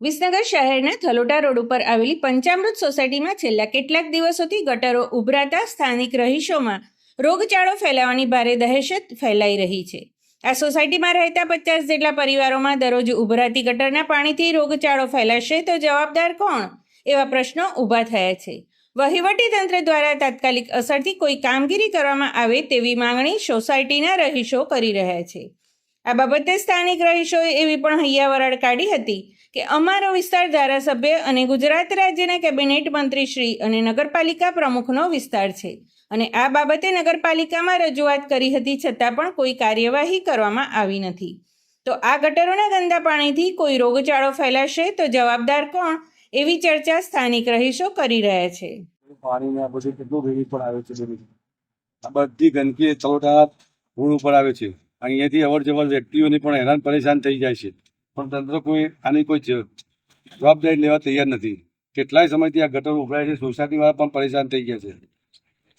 વિસનગર શહેરના થલોટા રોડ ઉપર આવેલી પંચામૃત સોસાયટીમાં છેલ્લા કેટલાક દિવસોથી ગટરો ઉભરાતા સ્થાનિક રહીશોમાં રોગચાળો ફેલાવાની ભારે દહેશત ફેલાઈ રહી છે. આ સોસાયટીમાં રહેતા પચાસ જેટલા પરિવારોમાં દરરોજ ઉભરાતી ગટરના પાણીથી રોગચાળો ફેલાશે તો જવાબદાર કોણ? એવા પ્રશ્નો ઊભા થયા છે. વહીવટી તંત્ર દ્વારા તાત્કાલિક અસરથી કોઈ કામગીરી કરવામાં આવે તેવી માંગણી સોસાયટીના રહીશો કરી રહ્યા છે. આ બાબતે સ્થાનિક રહીશોએ એવી પણ હૈયાવરાળ કાઢી હતી કે અમારો વિસ્તાર ધારાસભ્ય અને ગુજરાત રાજ્યના કેબિનેટ મંત્રી શ્રી અને નગરપાલિકા પ્રમુખનો વિસ્તાર છે. અને આ બાબતે નગરપાલિકામાં રજૂઆત કરી હતી છતાં પણ કોઈ કાર્યવાહી કરવામાં આવી નથી. તો આ ગટરોના ગંદા પાણીથી કોઈ રોગચાળો ફેલાશે તો જવાબદાર કોણ? એવી ચર્ચા સ્થાનિક રહીશો કરી રહ્યા છે. પાણી ને આ કેટલું ભેગી પણ આવે છે બધી? ગંદકી ચલોટા રોડ ઉપર આવે છે. અહીંયાથી અવર જવર વ્યક્તિઓને પણ હેરાન પરેશાન થઈ જાય છે. પણ તંત્ર કોઈ આની કોઈ જવાબદારી લેવા તૈયાર નથી. કેટલાય સમયથી આ ગટર ઉભરાય છે. સોસાયટી વાળા પણ પરેશાન થઈ ગયા છે.